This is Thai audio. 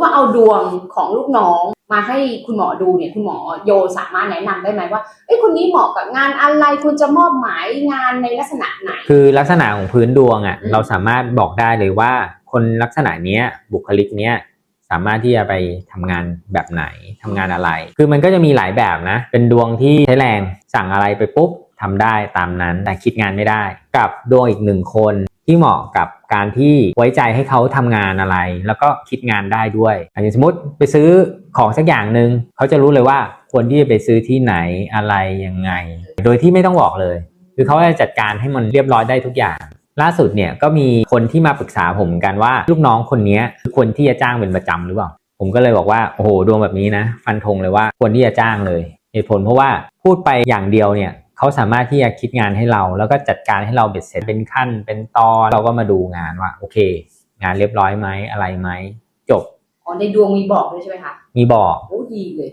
ว่าเอาดวงของลูกน้องมาให้คุณหมอดูเนี่ยคุณหมอโยสามารถแนะนำได้ไหมว่าเอ้ยคนนี้เหมาะกับงานอะไรคุณจะมอบหมายงานในลักษณะไหน คือลักษณะของพื้นดวงอะอืมเราสามารถบอกได้เลยว่า คนลักษณะเนี้ยบุคลิกเนี้ยสามารถที่จะไปทำงานแบบไหนทำงานอะไร คือมันก็จะมีหลายแบบนะ เป็นดวงที่ใช้แรงสั่งอะไรไปปุ๊บทำได้ตามนั้นแต่คิดงานไม่ได้ กับดวงอีกหนึ่งคน ที่เหมาะกับการที่ไว้ใจให้เขาทำงานอะไร แล้วก็คิดงานได้ด้วยอย่างสมมติไปซื้อของสักอย่างหนึ่งเขาจะรู้เลยว่าควรที่จะไปซื้อที่ไหนอะไรยังไง โดยที่ไม่ต้องบอกเลย คือเขาจะจัดการให้มันเรียบร้อยได้ทุกอย่าง ล่าสุดเนี่ยก็มีคนที่มาปรึกษาผมเหมือนกันว่าลูกน้องคนนี้คือคนที่จะจ้างเป็นประจำหรือเปล่าผมก็เลยบอกว่าโอ้โหดวงแบบนี้นะ ฟันธงเลยว่าควรที่จะจ้างเลยเหตุผลเพราะว่าพูดไปอย่างเดียวเนี่ย เขาสามารถที่จะคิดงานให้เรา แล้วก็จัดการให้เราเบ็ดเสร็จเป็นขั้น เป็นตอนเราก็มาดูงานว่าโอเค งานเรียบร้อยไหมอะไรไหมจบอ๋อในดวงมีบอกด้วยใช่ไหมคะมีบอกโอ้ดีเลย